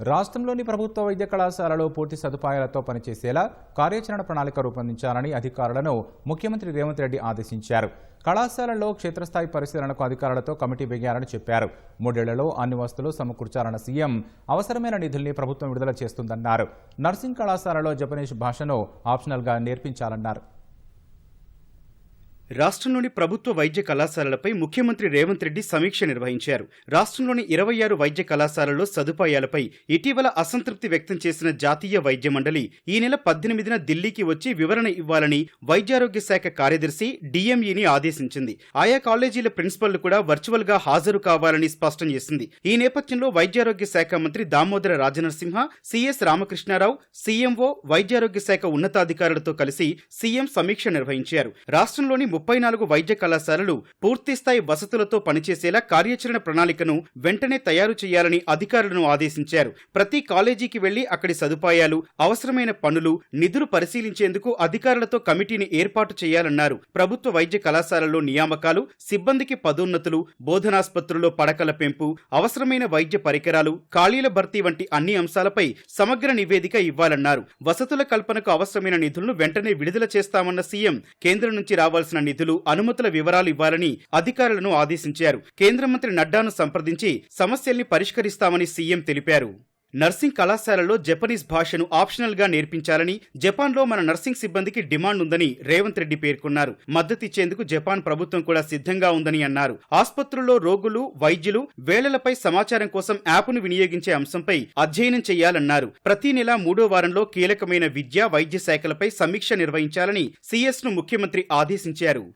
రాష్ట్రంలోని ప్రభుత్వ వైద్య కళాశాలలో పూర్తి సదుపాయాలతో పనిచేసేలా కార్యాచరణ ప్రణాళిక రూపొందించాలని అధికారులను ముఖ్యమంత్రి రేవంత్ రెడ్డి ఆదేశించారు. కళాశాలల్లో క్షేత్రస్థాయి పరిశీలనకు అధికారులతో కమిటీ వేయాలని చెప్పారు. మూడేళ్ళలో అన్ని వస్తువులు సమకూర్చాలన్న సీఎం అవసరమైన నిధుల్ని ప్రభుత్వం విడుదల చేస్తుందన్నారు. నర్సింగ్ కళాశాలలో జపనీస్ భాషను ఆప్షనల్గా నేర్పించాలన్నారు. రాష్ట్రంలోని ప్రభుత్వ వైద్య కళాశాలలపై ముఖ్యమంత్రి రేవంత్ రెడ్డి సమీక్ష నిర్వహించారు. రాష్ట్రంలోని ఇరవై ఆరు వైద్య కళాశాలల్లో సదుపాయాలపై ఇటీవల అసంతృప్తి వ్యక్తం చేసిన జాతీయ వైద్య మండలి ఈ నెల పద్దెనిమిదిన ఢిల్లీకి వచ్చి వివరణ ఇవ్వాలని వైద్యారోగ్య శాఖ కార్యదర్శి డిఎంఈని ఆదేశించింది. ఆయా కాలేజీల ప్రిన్సిపల్లు కూడా వర్చువల్గా హాజరు కావాలని స్పష్టం చేసింది. ఈ నేపథ్యంలో వైద్యారోగ్య శాఖ మంత్రి దామోదర రాజనరసింహ సిఎస్ రామకృష్ణారావు సీఎంఓ వైద్యారోగ్య శాఖ ఉన్నతాధికారులతో కలిసి సీఎం సమీక్ష నిర్వహించారు. రాష్ట్రంలోని ముప్పై నాలుగు వైద్య కళాశాలలు పూర్తిస్థాయి వసతులతో పనిచేసేలా కార్యాచరణ ప్రణాళికను వెంటనే తయారు చేయాలని అధికారులను ఆదేశించారు. ప్రతి కాలేజీకి వెళ్ళి అక్కడి సదుపాయాలు అవసరమైన పనులు నిధులు పరిశీలించేందుకు అధికారులతో కమిటీని ఏర్పాటు చేయాలన్నారు. ప్రభుత్వ వైద్య కళాశాలలో నియామకాలు సిబ్బందికి పదోన్నతులు బోధనాస్పత్రుల్లో పడకల పెంపు అవసరమైన వైద్య పరికరాలు ఖాళీల భర్తీ వంటి అన్ని అంశాలపై సమగ్ర నివేదిక ఇవ్వాలన్నారు. వసతుల కల్పనకు అవసరమైన నిధులను వెంటనే విడుదల చేస్తామన్న సీఎం కేంద్రం నుంచి రావాల్సిన నిధులు అనుమతుల వివరాలు ఇవ్వాలని అధికారులను ఆదేశించారు. కేంద్ర మంత్రి నడ్డాను సంప్రదించి సమస్యల్ని పరిష్కరిస్తామని సీఎం తెలిపారు. నర్సింగ్ కళాశాలలో జపనీస్ భాషను ఆప్షనల్గా నేర్పించాలని జపాన్లో మన నర్సింగ్ సిబ్బందికి డిమాండ్ ఉందని రేవంత్ రెడ్డి పేర్కొన్నారు. మద్దతిచ్చేందుకు జపాన్ ప్రభుత్వం కూడా సిద్ధంగా ఉందని అన్నారు. ఆసుపత్రుల్లో రోగులు వైద్యులు వేళలపై సమాచారం కోసం యాప్ను వినియోగించే అంశంపై అధ్యయనం చేయాలన్నారు. ప్రతి నెల మూడో వారంలో కీలకమైన విద్య వైద్య శాఖలపై సమీక్ష నిర్వహించాలని సీఎస్ను ముఖ్యమంత్రి ఆదేశించారు.